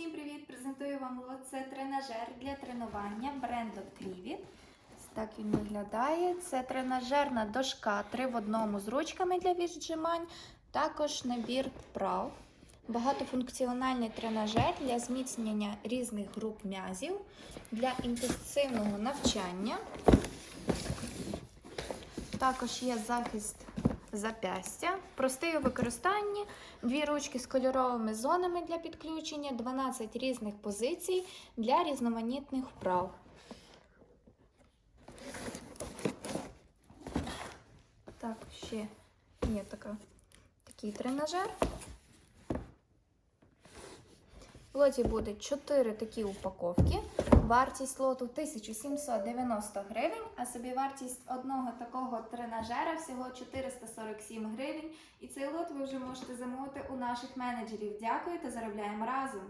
Всім привіт! Презентую вам лот. Тренажер для тренування бренду Кріві. Так він виглядає. Це тренажерна дошка 3 в одному з ручками для віджимань. Також набір вправ. Багатофункціональний тренажер для зміцнення різних груп м'язів, для інтенсивного навчання. Також є захист запястя, простий у використанні, дві ручки з кольоровими зонами для підключення, 12 різних позицій для різноманітних вправ. Так, ще є така, такий тренажер. Лоті буде 4 такі упаковки. Вартість лоту 1790 гривень, а собі вартість одного такого тренажера всього 447 гривень. І цей лот ви вже можете замовити у наших менеджерів. Дякую та заробляємо разом!